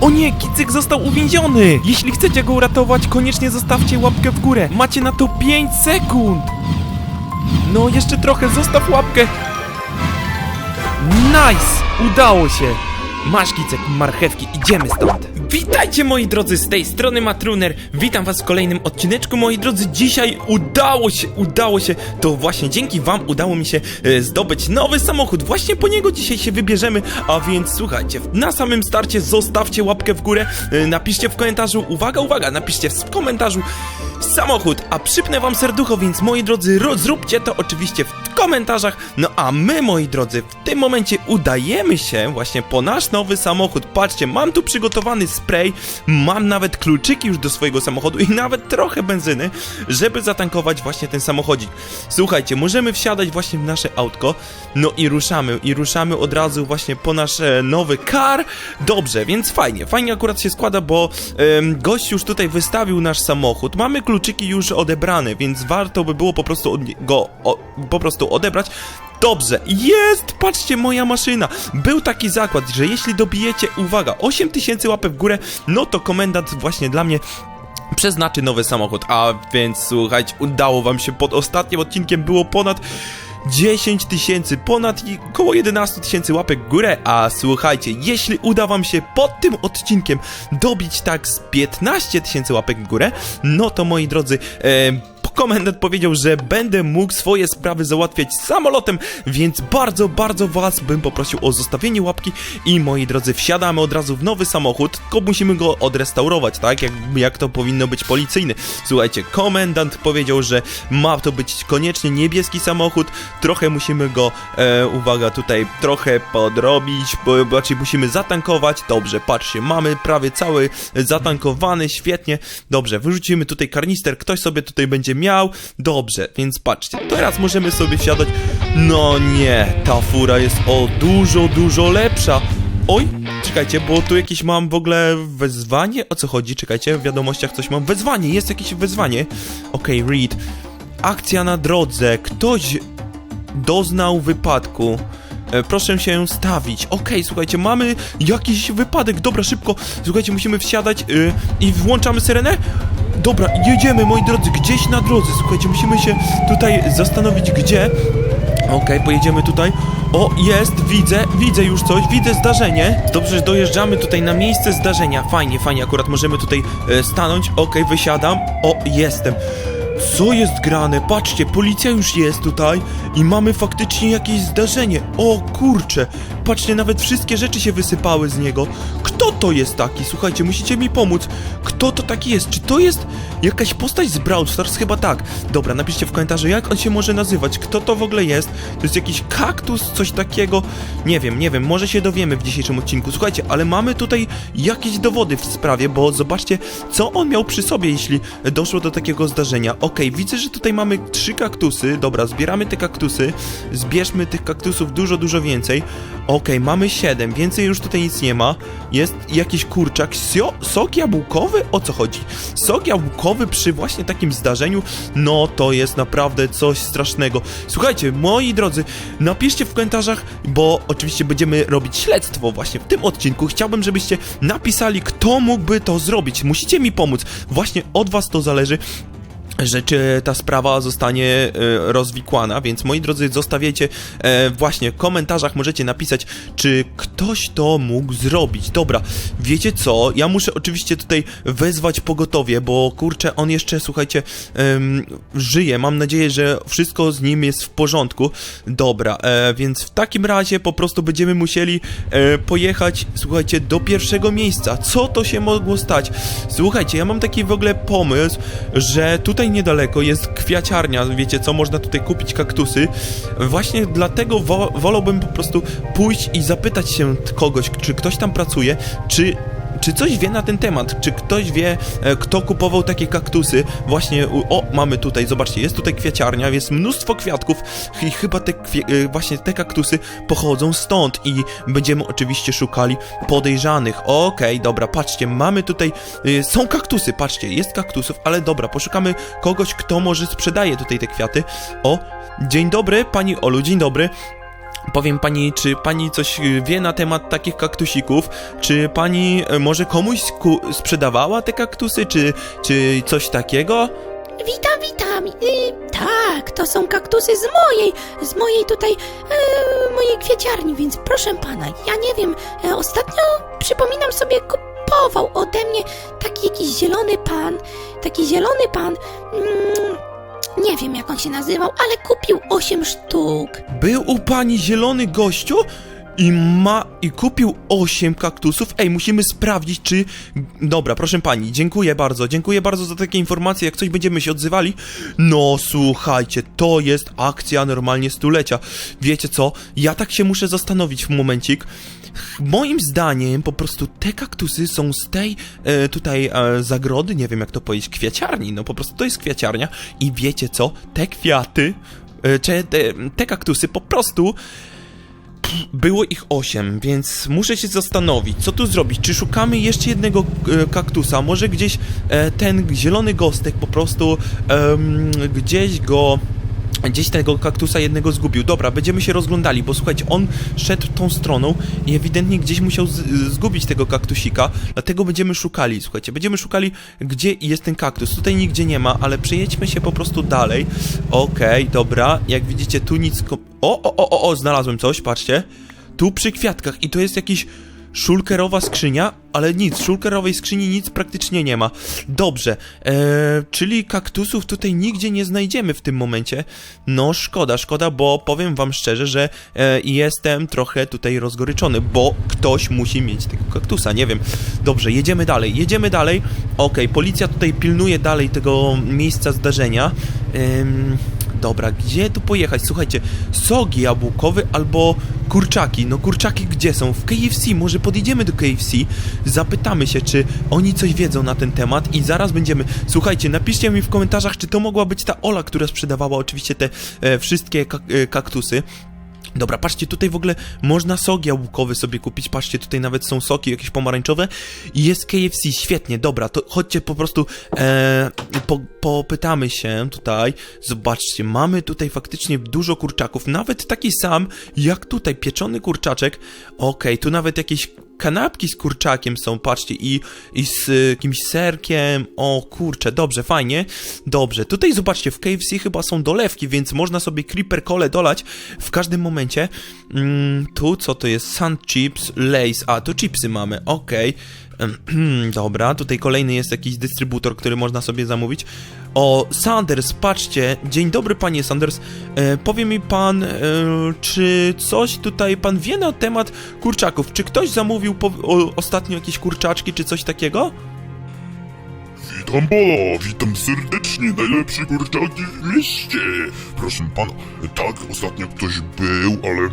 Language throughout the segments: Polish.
O nie, Kicyk został uwięziony! Jeśli chcecie go uratować, koniecznie zostawcie łapkę w górę. Macie na to 5 sekund! No, jeszcze trochę, zostaw łapkę! Nice! Udało się! Masz kicek marchewki, idziemy stąd! Witajcie moi drodzy, z tej strony Matruner. Witam was w kolejnym odcineczku, moi drodzy. Dzisiaj udało się, udało się. To właśnie dzięki wam udało mi się e, zdobyć nowy samochód. Właśnie po niego dzisiaj się wybierzemy. A więc słuchajcie, na samym starcie zostawcie łapkę w górę. E, napiszcie w komentarzu, uwaga, uwaga, napiszcie w komentarzu samochód, a przypnę wam serducho, więc moi drodzy, ro- zróbcie to oczywiście w komentarzach. No a my, moi drodzy, w tym momencie udajemy się właśnie po nasz nowy samochód. Patrzcie, mam tu przygotowany spray, mam nawet kluczyki już do swojego samochodu i nawet trochę benzyny, żeby zatankować właśnie ten samochodzik. Słuchajcie, możemy wsiadać właśnie w nasze autko, no i ruszamy, i ruszamy od razu właśnie po nasz e, nowy car. Dobrze, więc fajnie, fajnie akurat się składa, bo em, gość już tutaj wystawił nasz samochód, mamy kluczyki już odebrane, więc warto by było po prostu go o, po prostu odebrać. Dobrze, jest! Patrzcie, moja maszyna! Był taki zakład, że jeśli dobijecie, uwaga, 8000 łapek w górę, no to komendant właśnie dla mnie przeznaczy nowy samochód. A więc słuchajcie, udało wam się pod ostatnim odcinkiem było ponad 10 tysięcy, ponad i około 11 tysięcy łapek w górę, a słuchajcie, jeśli uda wam się pod tym odcinkiem dobić tak z 15 tysięcy łapek w górę, no to moi drodzy, e, komendant powiedział, że będę mógł swoje sprawy załatwiać samolotem, więc bardzo, bardzo was bym poprosił o zostawienie łapki i moi drodzy, wsiadamy od razu w nowy samochód, tylko musimy go odrestaurować, tak? Jak, jak to powinno być policyjny. Słuchajcie, komendant powiedział, że ma to być koniecznie niebieski samochód, trochę musimy go, e, uwaga, tutaj trochę podrobić, bo, raczej musimy zatankować. Dobrze, patrzcie, mamy prawie cały zatankowany, świetnie. Dobrze, wyrzucimy tutaj karnister, ktoś sobie tutaj będzie miał. Dobrze, więc patrzcie, teraz możemy sobie wsiadać. No nie, ta fura jest o dużo, dużo lepsza. Oj, czekajcie, bo tu jakieś mam w ogóle wezwanie? O co chodzi? Czekajcie, w wiadomościach coś mam. Wezwanie, jest jakieś wezwanie. Okej, read. Akcja na drodze. Ktoś doznał wypadku. E, Proszę się stawić. Okej, słuchajcie, mamy jakiś wypadek. Dobra, szybko. Słuchajcie, musimy wsiadać y, i włączamy syrenę. Dobra, jedziemy, moi drodzy, gdzieś na drodze. Słuchajcie, musimy się tutaj zastanowić, gdzie. Okej, pojedziemy tutaj. O, jest, widzę, widzę już coś, widzę zdarzenie. Dobrze, że dojeżdżamy tutaj na miejsce zdarzenia. Fajnie, fajnie, akurat możemy tutaj e, stanąć. Okej, wysiadam. O, jestem. Co jest grane? Patrzcie, policja już jest tutaj i mamy faktycznie jakieś zdarzenie. O kurcze, patrzcie, nawet wszystkie rzeczy się wysypały z niego. Kto to jest taki? Słuchajcie, musicie mi pomóc. Kto to taki jest? Czy to jest jakaś postać z Brawl Stars? Chyba tak. Dobra, napiszcie w komentarzu, jak on się może nazywać. Kto to w ogóle jest? To jest jakiś kaktus, coś takiego? Nie wiem, nie wiem, może się dowiemy w dzisiejszym odcinku. Słuchajcie, ale mamy tutaj jakieś dowody w sprawie, bo zobaczcie, co on miał przy sobie, jeśli doszło do takiego zdarzenia. Okej, widzę, że tutaj mamy trzy kaktusy. Dobra, zbieramy te kaktusy. Zbierzmy tych kaktusów dużo, dużo więcej. Okej, mamy siedem, więcej już tutaj nic nie ma. Jest jakiś kurczak. Sio, sok jabłkowy? O co chodzi? Sok jabłkowy przy właśnie takim zdarzeniu? No, to jest naprawdę coś strasznego. Słuchajcie, moi drodzy, napiszcie w komentarzach, bo oczywiście będziemy robić śledztwo właśnie w tym odcinku. Chciałbym, żebyście napisali, kto mógłby to zrobić. Musicie mi pomóc. Właśnie od was to zależy że czy ta sprawa zostanie e, rozwikłana, więc moi drodzy, zostawiajcie e, właśnie w komentarzach, możecie napisać, czy ktoś to mógł zrobić. Dobra, wiecie co, ja muszę oczywiście tutaj wezwać pogotowie, bo kurczę, on jeszcze, słuchajcie, żyje, mam nadzieję, że wszystko z nim jest w porządku. Dobra, e, więc w takim razie po prostu będziemy musieli pojechać, słuchajcie, do pierwszego miejsca. Co to się mogło stać? Słuchajcie, ja mam taki w ogóle pomysł, że tutaj niedaleko jest kwiaciarnia, wiecie co, można tutaj kupić kaktusy. Właśnie dlatego wo wolałbym po prostu pójść i zapytać się kogoś, czy ktoś tam pracuje, czy czy coś wie na ten temat? Czy ktoś wie, e, kto kupował takie kaktusy? Właśnie, o, mamy tutaj, zobaczcie, jest tutaj kwiaciarnia, jest mnóstwo kwiatków i chyba te e, właśnie te kaktusy pochodzą stąd i będziemy oczywiście szukali podejrzanych. Okej, dobra, patrzcie, mamy tutaj, e, są kaktusy, patrzcie, jest kaktusów, ale dobra, poszukamy kogoś, kto może sprzedaje tutaj te kwiaty. O, dzień dobry, pani Olu, dzień dobry. Powiem pani, czy pani coś y, wie na temat takich kaktusików? Czy pani y, może komuś sprzedawała te kaktusy, czy, czy coś takiego? Witam, witam. Y, tak, to są kaktusy z mojej, z mojej tutaj, y, mojej kwieciarni, więc proszę pana, ja nie wiem, e, ostatnio przypominam sobie, kupował ode mnie taki jakiś zielony pan, taki zielony pan, mm, nie wiem jak on się nazywał, ale kupił 8 sztuk. Był u pani zielony gościu i ma i kupił 8 kaktusów. Ej, musimy sprawdzić, czy. Dobra, proszę pani, dziękuję bardzo. Dziękuję bardzo za takie informacje. Jak coś będziemy się odzywali. No słuchajcie, to jest akcja normalnie stulecia. Wiecie co? Ja tak się muszę zastanowić w momencik. Moim zdaniem po prostu te kaktusy są z tej e, tutaj e, zagrody, nie wiem jak to powiedzieć, kwiaciarni. No po prostu to jest kwiaciarnia i wiecie co? Te kwiaty, e, czy te, te kaktusy po prostu było ich 8, więc muszę się zastanowić, co tu zrobić. Czy szukamy jeszcze jednego e, kaktusa? Może gdzieś e, ten zielony gostek po prostu em, gdzieś go. Gdzieś tego kaktusa jednego zgubił. Dobra, będziemy się rozglądali, bo słuchajcie, on szedł tą stroną i ewidentnie gdzieś musiał zgubić tego kaktusika, dlatego będziemy szukali, słuchajcie, będziemy szukali, gdzie jest ten kaktus. Tutaj nigdzie nie ma, ale przejedźmy się po prostu dalej. Okej, dobra, jak widzicie, tu nic... O, o, o, o, o, znalazłem coś, patrzcie. Tu przy kwiatkach i to jest jakiś szulkerowa skrzynia, ale nic, szulkerowej skrzyni nic praktycznie nie ma. Dobrze, eee, czyli kaktusów tutaj nigdzie nie znajdziemy w tym momencie. No szkoda, szkoda, bo powiem wam szczerze, że e, jestem trochę tutaj rozgoryczony, bo ktoś musi mieć tego kaktusa, nie wiem. Dobrze, jedziemy dalej, jedziemy dalej. Okej, policja tutaj pilnuje dalej tego miejsca zdarzenia. Ym, Dobra, gdzie tu pojechać? Słuchajcie, sok jabłkowy albo kurczaki. No kurczaki gdzie są? W KFC. Może podjedziemy do KFC, zapytamy się, czy oni coś wiedzą na ten temat i zaraz będziemy... Słuchajcie, napiszcie mi w komentarzach, czy to mogła być ta Ola, która sprzedawała oczywiście te e, wszystkie kak e, kaktusy. Dobra, patrzcie, tutaj w ogóle można sok jabłkowy sobie kupić, patrzcie, tutaj nawet są soki jakieś pomarańczowe. I jest KFC, świetnie, dobra, to chodźcie po prostu, e, po, popytamy się tutaj, zobaczcie, mamy tutaj faktycznie dużo kurczaków, nawet taki sam jak tutaj, pieczony kurczaczek, okej, tu nawet jakieś kanapki z kurczakiem są, patrzcie, i, i z y, jakimś serkiem, o kurczę, dobrze, fajnie, dobrze, tutaj zobaczcie, w KFC chyba są dolewki, więc można sobie creeper cole dolać. W każdym momencie, mm, tu co to jest, sand chips, lace, a tu chipsy mamy, okej, Em, Dobra, tutaj kolejny jest jakiś dystrybutor, który można sobie zamówić. O, Sanders, patrzcie. Dzień dobry, panie Sanders. E, powie mi pan, e, czy coś tutaj pan wie na temat kurczaków? Czy ktoś zamówił po, o, ostatnio jakieś kurczaczki, czy coś takiego? Witam pana, witam serdecznie, najlepsze kurczaki w mieście. Proszę pana, tak, ostatnio ktoś był, ale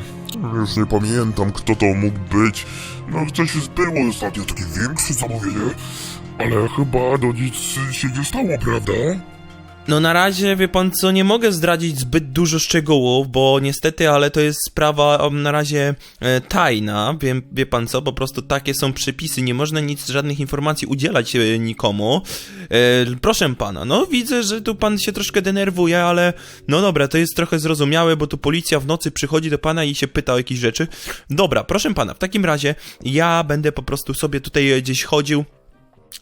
już nie pamiętam, kto to mógł być. No, coś było ostatnio, takie większe zamówienie, ale chyba no nic się nie stało, prawda? No na razie, wie pan co, nie mogę zdradzić zbyt dużo szczegółów, bo niestety, ale to jest sprawa na razie e, tajna, wie, wie pan co, po prostu takie są przepisy, nie można nic, żadnych informacji udzielać e, nikomu. E, proszę pana, no widzę, że tu pan się troszkę denerwuje, ale no dobra, to jest trochę zrozumiałe, bo tu policja w nocy przychodzi do pana i się pyta o jakieś rzeczy. Dobra, proszę pana, w takim razie ja będę po prostu sobie tutaj gdzieś chodził,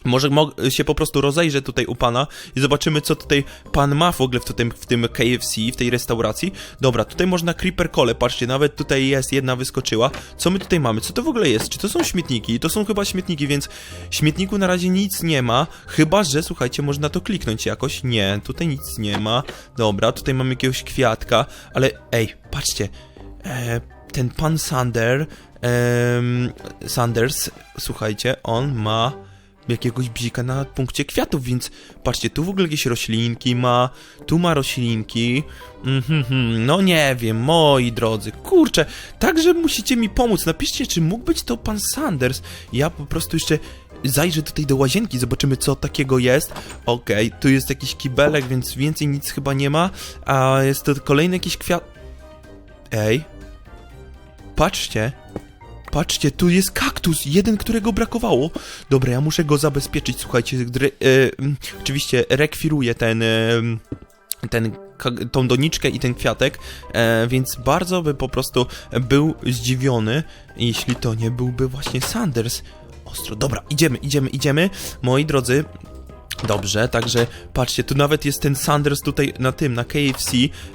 może mo- się po prostu rozejrzę tutaj u pana i zobaczymy, co tutaj pan ma w ogóle w tym, w tym KFC, w tej restauracji. Dobra, tutaj można creeper cole, patrzcie, nawet tutaj jest, jedna wyskoczyła. Co my tutaj mamy? Co to w ogóle jest? Czy to są śmietniki? To są chyba śmietniki, więc śmietniku na razie nic nie ma, chyba, że, słuchajcie, można to kliknąć jakoś. Nie, tutaj nic nie ma. Dobra, tutaj mamy jakiegoś kwiatka, ale ej, patrzcie, e, ten pan Sander, em, Sanders, słuchajcie, on ma jakiegoś bzika na punkcie kwiatów, więc patrzcie, tu w ogóle jakieś roślinki ma, tu ma roślinki, mhm, mhm, no nie wiem, moi drodzy, kurczę, także musicie mi pomóc, napiszcie, czy mógł być to pan Sanders, ja po prostu jeszcze zajrzę tutaj do łazienki, zobaczymy co takiego jest, okej, tu jest jakiś kibelek, więc więcej nic chyba nie ma, a jest to kolejny jakiś kwiat, ej, patrzcie, Patrzcie, tu jest kaktus, jeden, którego brakowało. Dobra, ja muszę go zabezpieczyć, słuchajcie, e, mm, oczywiście rekwiruję ten, e, ten ka- tą doniczkę i ten kwiatek, e, więc bardzo by po prostu był zdziwiony, jeśli to nie byłby właśnie Sanders. Ostro, dobra, idziemy, idziemy, idziemy. Moi drodzy, Dobrze, także patrzcie, tu nawet jest ten Sanders tutaj na tym, na KFC.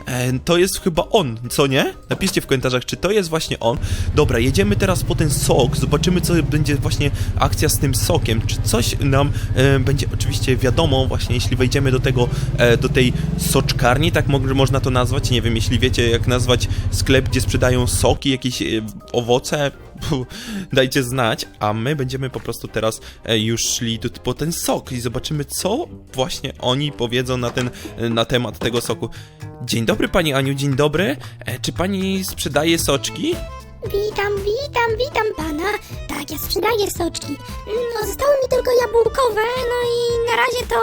E, to jest chyba on, co nie? Napiszcie w komentarzach, czy to jest właśnie on. Dobra, jedziemy teraz po ten sok, zobaczymy, co będzie właśnie akcja z tym sokiem. Czy coś nam e, będzie oczywiście wiadomo, właśnie jeśli wejdziemy do tego, e, do tej soczkarni, tak mo można to nazwać. Nie wiem, jeśli wiecie, jak nazwać sklep, gdzie sprzedają soki, jakieś e, owoce, dajcie znać, a my będziemy po prostu teraz e, już szli po ten sok i zobaczymy, co właśnie oni powiedzą na ten, e, na temat tego soku. Dzień dobry pani Aniu, dzień dobry. E, czy pani sprzedaje soczki? Witam, witam, witam pana. Tak, ja sprzedaję soczki. No, zostały mi tylko jabłkowe, no i na razie to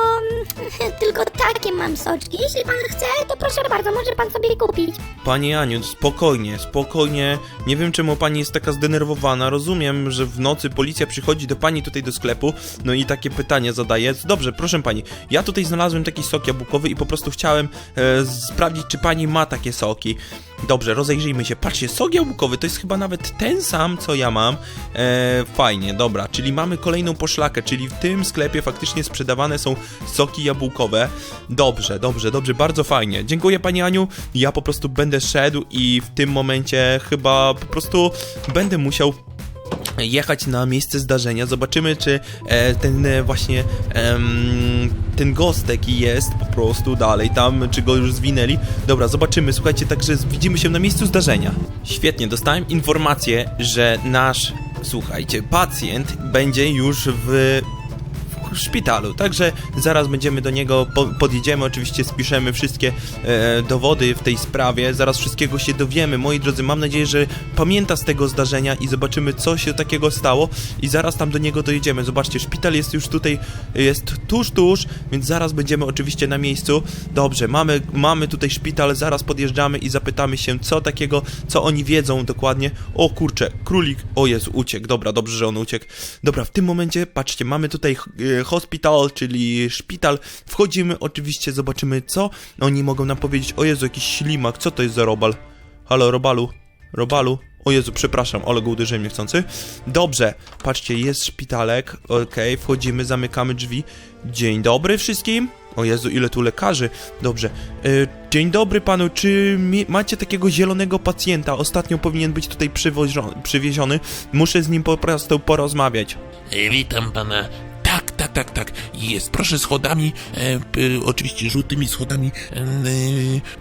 tylko takie mam soczki. Jeśli pan chce, to proszę bardzo, może pan sobie kupić. Pani Aniu, spokojnie, spokojnie. Nie wiem, czemu pani jest taka zdenerwowana. Rozumiem, że w nocy policja przychodzi do pani tutaj do sklepu, no i takie pytania zadaje. Dobrze, proszę pani, ja tutaj znalazłem taki sok jabłkowy i po prostu chciałem e, sprawdzić, czy pani ma takie soki. Dobrze, rozejrzyjmy się. Patrzcie, sok jabłkowy to jest chyba nawet ten sam, co ja mam. E, fajnie, dobra, czyli mamy kolejną poszlakę, czyli w tym sklepie faktycznie sprzedawane są soki jabłkowe. Dobrze, dobrze, dobrze, bardzo fajnie. Dziękuję pani Aniu. Ja po prostu będę szedł i w tym momencie chyba po prostu będę musiał jechać na miejsce zdarzenia. Zobaczymy, czy e, ten e, właśnie em, ten gostek jest po prostu dalej tam, czy go już zwinęli. Dobra, zobaczymy. Słuchajcie, także widzimy się na miejscu zdarzenia. Świetnie, dostałem informację, że nasz, słuchajcie, pacjent będzie już w szpitalu. Także zaraz będziemy do niego, po, podjedziemy, oczywiście spiszemy wszystkie e, dowody w tej sprawie, zaraz wszystkiego się dowiemy. Moi drodzy, mam nadzieję, że pamięta z tego zdarzenia i zobaczymy, co się takiego stało i zaraz tam do niego dojedziemy. Zobaczcie, szpital jest już tutaj, jest tuż, tuż, więc zaraz będziemy oczywiście na miejscu. Dobrze, mamy, mamy tutaj szpital, zaraz podjeżdżamy i zapytamy się, co takiego, co oni wiedzą dokładnie. O kurczę, królik, o Jezu, uciekł, dobra, dobrze, że on uciekł. Dobra, w tym momencie, patrzcie, mamy tutaj e, hospital, czyli szpital. Wchodzimy, oczywiście zobaczymy, co oni mogą nam powiedzieć. O Jezu, jakiś ślimak, co to jest za robal? Halo, robalu, robalu. O Jezu, przepraszam, ale go uderzyłem niechcący. Dobrze, patrzcie, jest szpitalek. Okej, wchodzimy, zamykamy drzwi. Dzień dobry wszystkim. O Jezu, ile tu lekarzy. Dobrze. E, dzień dobry panu, czy macie takiego zielonego pacjenta? Ostatnio powinien być tutaj przywieziony. Muszę z nim po prostu porozmawiać. Witam pana. Tak, tak, tak. Jest. Proszę schodami, e, oczywiście żółtymi schodami e,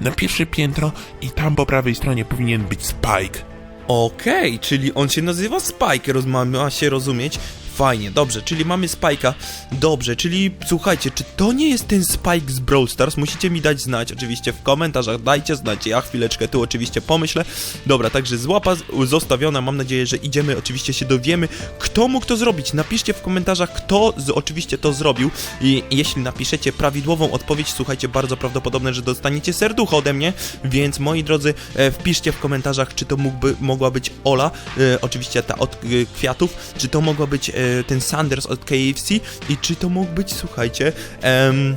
na pierwsze piętro i tam po prawej stronie powinien być Spike. Okej, czyli on się nazywa Spike, roz, ma się rozumieć. Fajnie, dobrze, czyli mamy Spike'a. Dobrze, czyli słuchajcie, czy to nie jest ten Spike z Brawl Stars? Musicie mi dać znać, oczywiście w komentarzach, dajcie znać, ja chwileczkę tu oczywiście pomyślę. Dobra, także złapa zostawiona, mam nadzieję, że idziemy, oczywiście się dowiemy, kto mógł to zrobić. Napiszcie w komentarzach, kto z, oczywiście to zrobił i jeśli napiszecie prawidłową odpowiedź, słuchajcie, bardzo prawdopodobne, że dostaniecie serducho ode mnie, więc moi drodzy, e, wpiszcie w komentarzach, czy to mógłby, mogła być Ola, e, oczywiście ta od e, kwiatów, czy to mogła być e, ten Sanders od KFC i czy to mógł być, słuchajcie, em,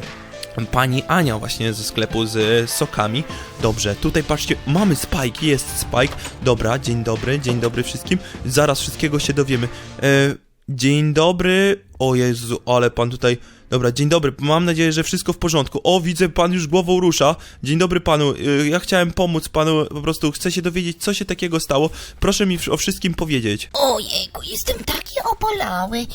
Pani Ania właśnie ze sklepu z sokami. Dobrze, tutaj patrzcie, mamy Spike, jest Spike. Dobra, dzień dobry, dzień dobry wszystkim. Zaraz wszystkiego się dowiemy. E, dzień dobry. O Jezu, ale pan tutaj... Dobra, dzień dobry, mam nadzieję, że wszystko w porządku. O, widzę, pan już głową rusza. Dzień dobry panu, e, ja chciałem pomóc panu, po prostu chcę się dowiedzieć, co się takiego stało. Proszę mi o wszystkim powiedzieć. Ojejku, jestem taki opolały.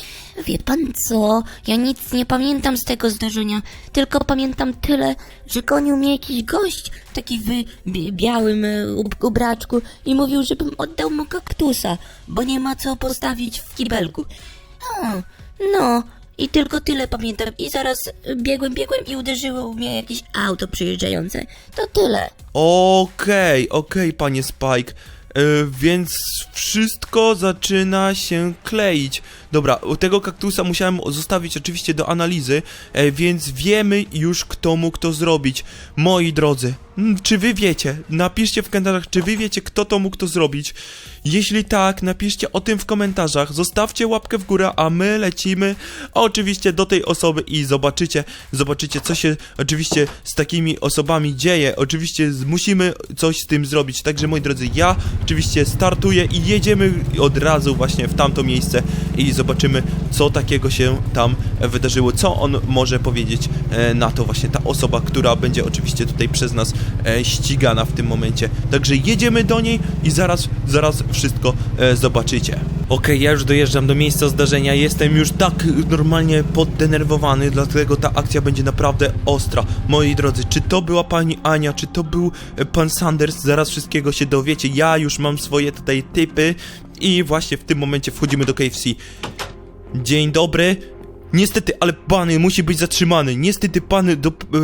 Wie pan co? Ja nic nie pamiętam z tego zdarzenia. Tylko pamiętam tyle, że gonił mnie jakiś gość, taki w bi- białym ub- ubraczku i mówił, żebym oddał mu kaktusa, bo nie ma co postawić w kibelku. A, no, i tylko tyle pamiętam. I zaraz biegłem, biegłem i uderzyło mnie jakieś auto przyjeżdżające. To tyle. Okej, okej, panie Spike. E, więc wszystko zaczyna się kleić. Dobra, tego kaktusa musiałem zostawić oczywiście do analizy, e, więc wiemy już kto mógł to zrobić. Moi drodzy, mm, czy wy wiecie? Napiszcie w komentarzach, czy wy wiecie kto to mógł to zrobić. Jeśli tak, napiszcie o tym w komentarzach, zostawcie łapkę w górę, a my lecimy oczywiście do tej osoby i zobaczycie, zobaczycie co się oczywiście z takimi osobami dzieje. Oczywiście musimy coś z tym zrobić. Także moi drodzy, ja oczywiście startuję i jedziemy od razu właśnie w tamto miejsce i zobaczymy co takiego się tam e, wydarzyło, co on może powiedzieć e, na to właśnie ta osoba, która będzie oczywiście tutaj przez nas e, ścigana w tym momencie. Także jedziemy do niej i zaraz, zaraz wszystko zobaczycie. Okej, ja już dojeżdżam do miejsca zdarzenia, jestem już tak normalnie poddenerwowany, dlatego ta akcja będzie naprawdę ostra. Moi drodzy, czy to była pani Ania, czy to był pan Sanders, zaraz wszystkiego się dowiecie. Ja już mam swoje tutaj typy i właśnie w tym momencie wchodzimy do KFC. Dzień dobry. Niestety, ale pan musi być zatrzymany. Niestety pan e,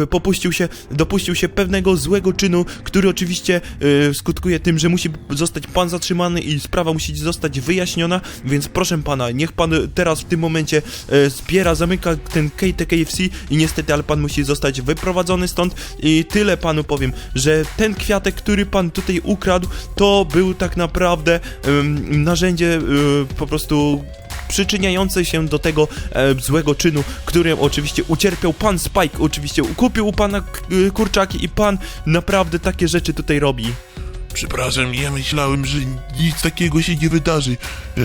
popuścił się, dopuścił się pewnego złego czynu, który oczywiście e, skutkuje tym, że musi zostać pan zatrzymany i sprawa musi zostać wyjaśniona, więc proszę pana, niech pan teraz w tym momencie e, zbiera, zamyka ten KT KFC i niestety, ale pan musi zostać wyprowadzony stąd i tyle panu powiem, że ten kwiatek, który pan tutaj ukradł, to był tak naprawdę narzędzie po prostu przyczyniające się do tego e, złego czynu, którym oczywiście ucierpiał pan Spike, oczywiście kupił u pana y, kurczaki i pan naprawdę takie rzeczy tutaj robi. Przepraszam, ja myślałem, że nic takiego się nie wydarzy. E,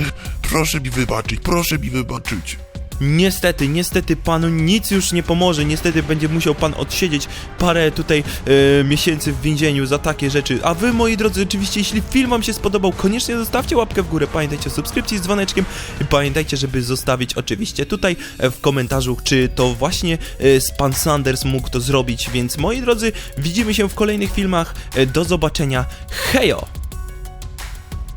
Proszę mi wybaczyć, proszę mi wybaczyć. Niestety, niestety panu nic już nie pomoże, niestety będzie musiał pan odsiedzieć parę tutaj e, miesięcy w więzieniu za takie rzeczy. A wy, moi drodzy, oczywiście, jeśli film wam się spodobał, koniecznie zostawcie łapkę w górę, pamiętajcie o subskrypcji z dzwoneczkiem i pamiętajcie, żeby zostawić oczywiście tutaj e, w komentarzu, czy to właśnie e, pan Sanders mógł to zrobić, więc moi drodzy, widzimy się w kolejnych filmach, e, do zobaczenia, hejo!